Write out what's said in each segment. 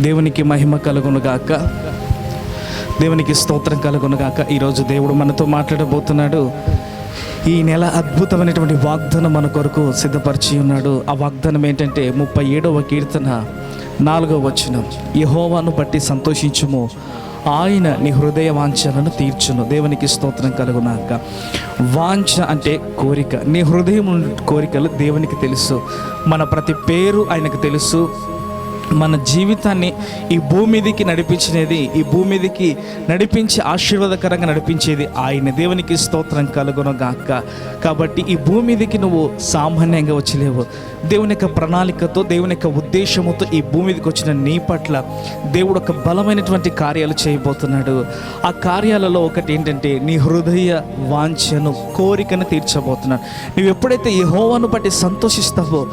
దేవునికి మహిమ కలుగునుగాక. దేవునికి స్తోత్రం కలుగునుగాక. ఈరోజు దేవుడు మనతో మాట్లాడబోతున్నాడు. ఈ నెల అద్భుతమైనటువంటి వాగ్దానం మన కొరకు సిద్ధపరిచి ఉన్నాడు. ఆ వాగ్దానం ఏంటంటే ముప్పై ఏడవ కీర్తన నాలుగవ వచనం. యహోవాను బట్టి సంతోషించుము. ఆయన నీ హృదయ వాంఛలను తీర్చును. దేవునికి స్తోత్రం కలుగునాక. వాంఛ అంటే కోరిక. నీ హృదయం కోరికలు దేవునికి తెలుసు. మన ప్రతి పేరు ఆయనకు తెలుసు. మన జీవితాన్ని ఈ భూమి నడిపించినది ఈ భూమి నడిపించి ఆశీర్వాదకరంగా నడిపించేది ఆయన దేవునికి స్తోత్రం కలుగునగాక. కాబట్టి ఈ భూమి నువ్వు సామాన్యంగా వచ్చలేవు. దేవుని యొక్క ప్రణాళికతో దేవుని యొక్క ఉద్దేశముతో ఈ భూమిదికి వచ్చిన నీ పట్ల దేవుడు ఒక బలమైనటువంటి కార్యాలు చేయబోతున్నాడు. ఆ కార్యాలలో ఒకటి ఏంటంటే నీ హృదయ వాంఛను కోరికను తీర్చబోతున్నాడు. నువ్వు ఎప్పుడైతే ఈ హోవాను బట్టి సంతోషిస్తావో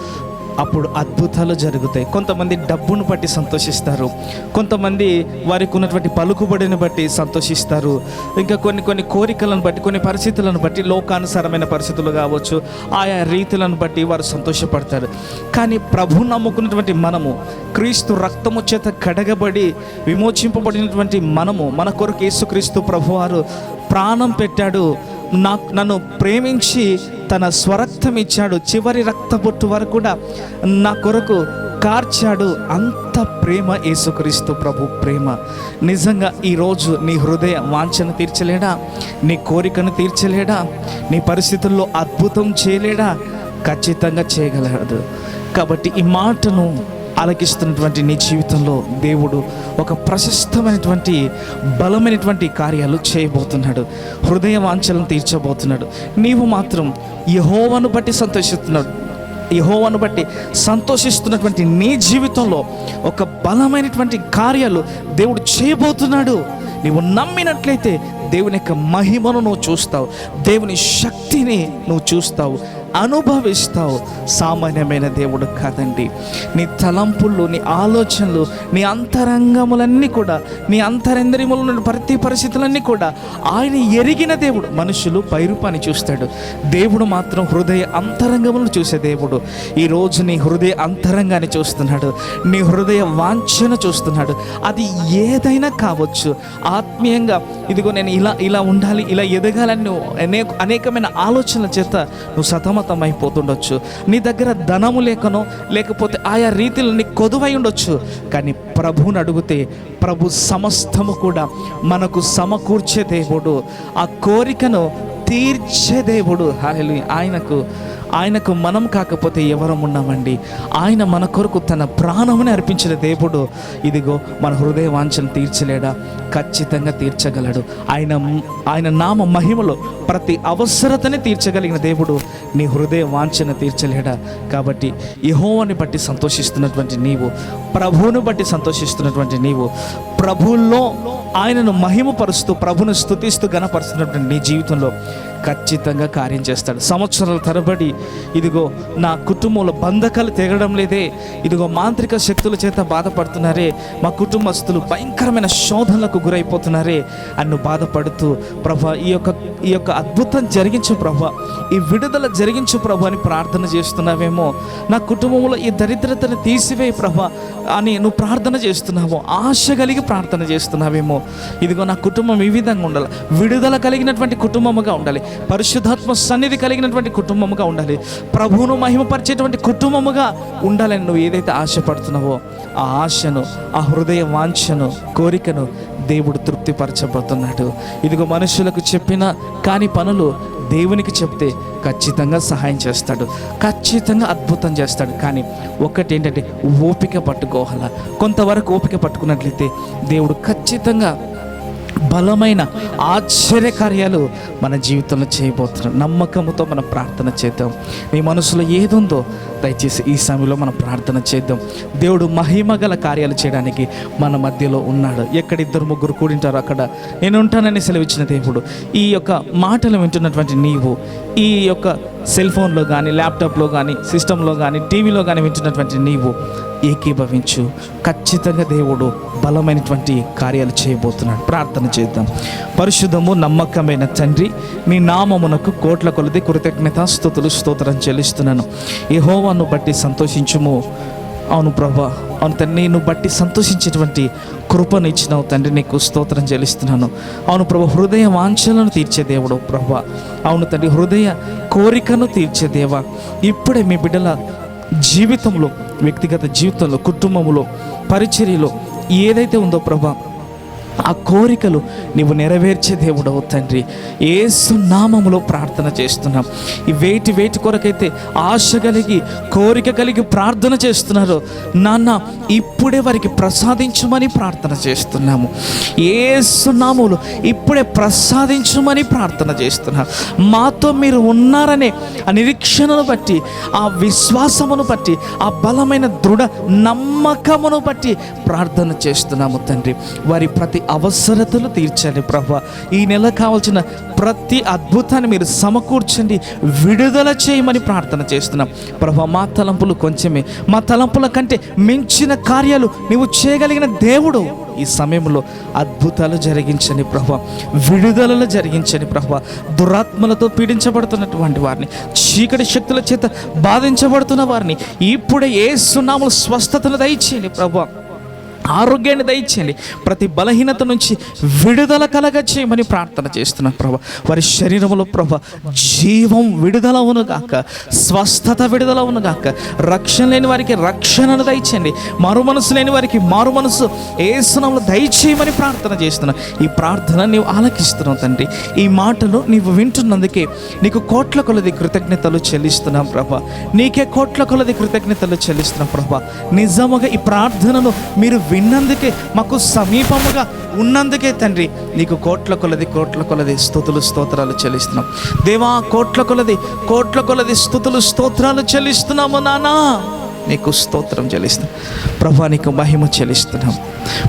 అప్పుడు అద్భుతాలు జరుగుతాయి. కొంతమంది డబ్బును బట్టి సంతోషిస్తారు. కొంతమంది వారికి ఉన్నటువంటి పలుకుబడిని బట్టి సంతోషిస్తారు. ఇంకా కొన్ని కొన్ని కోరికలను బట్టి కొన్ని పరిస్థితులను బట్టి లోకానుసారమైన పరిస్థితులు కావచ్చు ఆయా రీతులను బట్టి వారు సంతోషపడతారు. కానీ ప్రభు నమ్ముకున్నటువంటి మనము క్రీస్తు రక్తము చేత కడగబడి విమోచింపబడినటువంటి మనము మన కొరకు యేసుక్రీస్తు ప్రభువారు ప్రాణం పెట్టాడు. నాకు నన్ను ప్రేమించి తన స్వరక్తం ఇచ్చాడు. చివరి రక్తబొట్టు వరకు కూడా నా కొరకు కార్చాడు. అంత ప్రేమ యేసుక్రీస్తు ప్రభు ప్రేమ. నిజంగా ఈరోజు నీ హృదయ వాంఛను తీర్చలేడా? నీ కోరికను తీర్చలేడా? నీ పరిస్థితుల్లో అద్భుతం చేయలేడా? ఖచ్చితంగా చేయగలడు. కాబట్టి ఈ మాటను ఆలకిస్తున్నటువంటి నీ జీవితంలో దేవుడు ఒక ప్రశస్తమైనటువంటి బలమైనటువంటి కార్యాలు చేయబోతున్నాడు. హృదయ వాంఛలను తీర్చబోతున్నాడు. నీవు మాత్రం యహోవను బట్టి సంతోషిస్తున్నాడు యహోవను బట్టి సంతోషిస్తున్నటువంటి నీ జీవితంలో ఒక బలమైనటువంటి కార్యాలు దేవుడు చేయబోతున్నాడు. నీవు నమ్మినట్లయితే దేవుని యొక్క మహిమను నువ్వు చూస్తావు. దేవుని శక్తిని నువ్వు చూస్తావు. అనుభవిస్తావు. సామాన్యమైన దేవుడు కాదండి. నీ తలంపులు నీ ఆలోచనలు నీ అంతరంగములన్నీ కూడా నీ అంతరంద్రియములు ఉన్న ప్రతి పరిస్థితులన్నీ కూడా ఆయన ఎరిగిన దేవుడు మనుషులు పైరూపాన్ని చూస్తాడు. దేవుడు మాత్రం హృదయ అంతరంగములను చూసే దేవుడు. ఈరోజు నీ హృదయ అంతరంగాన్ని చూస్తున్నాడు. నీ హృదయ వాంఛను చూస్తున్నాడు. అది ఏదైనా కావచ్చు. ఆత్మీయంగా ఇదిగో నేను ఇలా ఇలా ఉండాలి ఇలా ఎదగాలని నువ్వు అనేక అనేకమైన ఆలోచనల చేత నువ్వు సతమ అయిపోతుండొచ్చు నీ దగ్గర ధనము లేకనో లేకపోతే ఆయా రీతిలో నీ కొదువై ఉండొచ్చు. కానీ ప్రభువుని అడిగితే ప్రభు సమస్తము కూడా మనకు సమకూర్చే దేవుడు. ఆ కోరికను తీర్చే దేవుడు. హాలెలు ఆయనకు ఆయనకు మనం కాకపోతే ఎవరం ఉన్నామండి? ఆయన మన కొరకు తన ప్రాణముని అర్పించిన దేవుడు. ఇదిగో మన హృదయ వాంఛను తీర్చలేడా? ఖచ్చితంగా తీర్చగలడు. ఆయన ఆయన నామ మహిమలో ప్రతి అవసరతని తీర్చగలిగిన దేవుడు నీ హృదయ వాంఛను తీర్చలేడా? కాబట్టి యహోవాని బట్టి సంతోషిస్తున్నటువంటి నీవు ప్రభువును బట్టి సంతోషిస్తున్నటువంటి నీవు ప్రభువుల్లో ఆయనను మహిమపరుస్తూ ప్రభును స్థుతిస్తూ గణపరుస్తున్నటువంటి నీ జీవితంలో ఖచ్చితంగా కార్యం చేస్తాడు. సంవత్సరాల తరబడి ఇదిగో నా కుటుంబంలో బంధకాలు తెగడం లేదే. ఇదిగో మాంత్రిక శక్తుల చేత బాధపడుతున్నారే. మా కుటుంబస్తులు భయంకరమైన శోధనలకు గురైపోతున్నారే అన్ను బాధపడుతూ ప్రభా ఈ యొక్క ఈ యొక్క అద్భుతం జరిగించు ప్రభా. ఈ విడుదల జరిగించు ప్రభు అని ప్రార్థన చేస్తున్నావేమో. నా కుటుంబంలో ఈ దరిద్రతను తీసివే ప్రభా. అని నువ్వు ప్రార్థన చేస్తున్నావు ఆశ కలిగి ప్రార్థన చేస్తున్నావేమో ఇదిగో నా కుటుంబం ఈ విధంగా ఉండాలి. విడుదల కలిగినటువంటి కుటుంబముగా ఉండాలి. పరిశుద్ధాత్మ సన్నిధి కలిగినటువంటి కుటుంబముగా ఉండాలి. ప్రభువును మహిమపరిచేటువంటి కుటుంబముగా ఉండాలని నువ్వు ఏదైతే ఆశపడుతున్నావో ఆ ఆశను ఆ హృదయ వాంఛను కోరికను దేవుడు తృప్తిపరచబోతున్నాడు. ఇదిగో మనుషులకు చెప్పిన కాని పనులు దేవునికి చెప్తే ఖచ్చితంగా సహాయం చేస్తాడు. ఖచ్చితంగా అద్భుతం చేస్తాడు. కానీ ఒకటి ఏంటంటే ఓపిక పట్టుకోవాలా? కొంతవరకు ఓపిక పట్టుకున్నట్లయితే దేవుడు ఖచ్చితంగా బలమైన ఆశ్చర్యకార్యాలు మన జీవితంలో చేయబోతున్నాం. నమ్మకంతో మనం ప్రార్థన చేద్దాం. మీ మనసులో ఏదుందో దయచేసి ఈ సమయంలో మనం ప్రార్థన చేద్దాం. దేవుడు మహిమ గల కార్యాలు చేయడానికి మన మధ్యలో ఉన్నాడు. ఎక్కడ ఇద్దరు ముగ్గురు కూడింటారో అక్కడ నేను ఉంటానని సెలవిచ్చిన దేవుడు. ఈ యొక్క మాటలు వింటున్నటువంటి నీవు ఈ యొక్క సెల్ ఫోన్లో కానీ ల్యాప్టాప్లో కానీ సిస్టంలో కానీ టీవీలో కానీ వింటున్నటువంటి నీవు ఏకీభవించు. ఖచ్చితంగా దేవుడు బలమైనటువంటి కార్యాలు చేయబోతున్నాడు. ప్రార్థన చేద్దాం. పరిశుద్ధము నమ్మకమైన తండ్రి నీ నామమునకు కోట్ల కొలది కృతజ్ఞత స్థుతులు స్తోత్రం చెల్లిస్తున్నాను. యెహోవాను బట్టి సంతోషించుము. అవును ప్రభా అవును తండ్రి నిన్ను బట్టి సంతోషించేటువంటి కృపను ఇచ్చినావు తండ్రి నీకు స్తోత్రం చెల్లిస్తున్నాను. అవును ప్రభ హృదయ వాంఛలను తీర్చే దేవుడు ప్రభా. అవును తండ్రి హృదయ కోరికను తీర్చే దేవా. ఇప్పుడే మీ బిడ్డల జీవితంలో వ్యక్తిగత జీవితంలో కుటుంబంలో పరిచర్యలో ఏదైతే ఉందో ప్రభా ఆ కోరికలు నీవు నెరవేర్చే దేవుడవు తండ్రి. ఏసు నామములో ప్రార్థన చేస్తున్నాం. ఈ వేటి వేటి కొరకైతే ఆశ కలిగి కోరిక కలిగి ప్రార్థన చేస్తున్నారు. నాన్న ఇప్పుడే వారికి ప్రసాదించమని ప్రార్థన చేస్తున్నాము. ఏసు నామములు ఇప్పుడే ప్రసాదించమని ప్రార్థన చేస్తున్నాం. మాతో మీరు ఉన్నారనే ఆ నిరీక్షణను బట్టి ఆ విశ్వాసమును బట్టి ఆ బలమైన దృఢ నమ్మకమును బట్టి ప్రార్థన చేస్తున్నాము తండ్రి. వారి ప్రతి అవసరతలు తీర్చండి ప్రభా. ఈ నెల కావాల్సిన ప్రతి అద్భుతాన్ని మీరు సమకూర్చండి విడుదల చేయమని ప్రార్థన చేస్తున్నాం. ప్రభు మా తలంపులు కొంచెమే. మా తలంపుల కంటే మించిన కార్యాలు నీవు చేయగలిగిన దేవుడు. ఈ సమయంలో అద్భుతాలు జరిగించని ప్రభు. విడుదలలు జరిగించని ప్రభు. దురాత్మలతో పీడించబడుతున్నటువంటి వారిని చీకటి శక్తుల చేత బాధించబడుతున్న వారిని ఇప్పుడే ఏ సున్నాములు స్వస్థతను దయచేయండి ప్రభు. ఆరోగ్యాన్ని దయచేయండి. ప్రతి బలహీనత నుంచి విడుదల కలగ చేయమని ప్రార్థన చేస్తున్నాను ప్రభా. వారి శరీరంలో ప్రభా జీవం విడుదల గాక. స్వస్థత విడుదల గాక. రక్షణ లేని వారికి రక్షణను దయచేయండి. మారు మనసు లేని వారికి మారు మనసు ఏసునంలో దయచేయమని ప్రార్థన చేస్తున్నాను. ఈ ప్రార్థన నీవు ఆలకిస్తున్నావు తండ్రి. ఈ మాటలు నీవు వింటున్నందుకే నీకు కోట్ల కొలది కృతజ్ఞతలు చెల్లిస్తున్నాం ప్రభా. నీకే కోట్ల కొలది కృతజ్ఞతలు చెల్లిస్తున్నాం ప్రభా. నిజముగా ఈ ప్రార్థనను మీరు విన్నందుకే మాకు సమీపముగా ఉన్నందుకే తండ్రి నీకు కోట్ల కొలది కోట్ల కొలది స్థుతులు స్తోత్రాలు చెల్లిస్తున్నాం. దేవా కోట్ల కొలది కోట్ల కొలది స్థుతులు స్తోత్రాలు చెల్లిస్తున్నాము నానా. నీకు స్తోత్రం చెల్లిస్తున్నాం. ప్రభా నీకు మహిమ చెల్లిస్తున్నాం.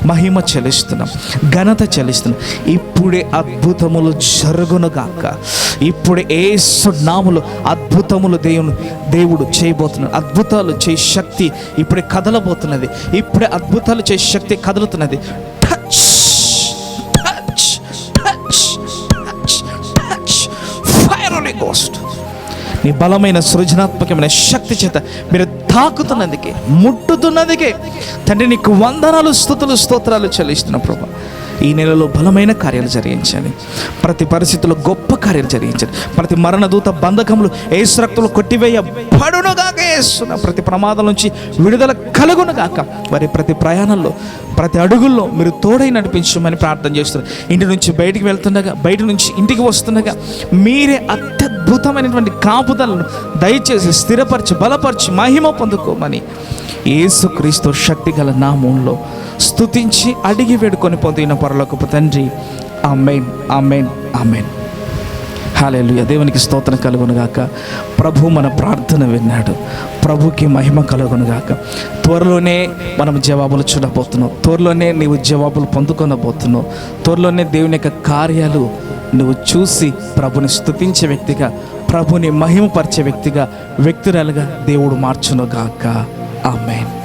మహిమ చెల్లిస్తున్నాం. ఘనత చెల్లిస్తున్నాం. ఇప్పుడే అద్భుతములు జరుగునుగాక ఇప్పుడే ఏసు నాములు అద్భుతములు దేవుని దేవుడు చేయబోతున్నాడు. అద్భుతాలు చేయ శక్తి ఇప్పుడే కదలబోతున్నది. ఇప్పుడే అద్భుతాలు చేసే శక్తి కదులుతున్నది. నీ బలమైన సృజనాత్మకమైన శక్తి చేత మీరు తాకుతున్నందుకే ముట్టుతున్నందుకే. తండ్రి నీకు వందనాలు స్థుతులు స్తోత్రాలు చెల్లిస్తున్న ప్రభా. ఈ నెలలో బలమైన కార్యాలు జరిగించండి. ప్రతి పరిస్థితుల్లో గొప్ప కార్యాలు జరిగించండి. ప్రతి మరణదూత బంధకములు ఏసురక్తులు కొట్టివేయ పడునుగాక వేస్తున్న ప్రతి ప్రమాదం నుంచి విడుదల కలుగునుగాక మరి ప్రతి ప్రయాణంలో ప్రతి అడుగుల్లో మీరు తోడై నడిపించమని ప్రార్థన చేస్తున్నారు. ఇంటి నుంచి బయటికి వెళ్తుండగా బయట నుంచి ఇంటికి వస్తుండగా మీరే అత్యద్భుతమైనటువంటి కాపుదలను దయచేసి స్థిరపరిచి బలపరిచి మహిమ పొందుకోమని యేసుక్రీస్తు శక్తిగల నామంలో స్తుతించి అడిగి వేడుకొని పొందిన పరలోకపు తండ్రి. Amen amen amen. హాలేలుయ దేవునికి స్తోత్రం కలుగునుగాక ప్రభు మన ప్రార్థన విన్నాడు. ప్రభుకి మహిమ కలుగునుగాక త్వరలోనే మనం జవాబులు చూడబోతున్నావు త్వరలోనే నీవు జవాబులు పొందుకొనబోతున్నావు. త్వరలోనే దేవుని యొక్క కార్యాలు నువ్వు చూసి ప్రభుని స్తుతించే వ్యక్తిగా ప్రభుని మహిమపరిచే వ్యక్తిగా వ్యక్తురాలుగా దేవుడు మార్చునుగాక ఆమెన్.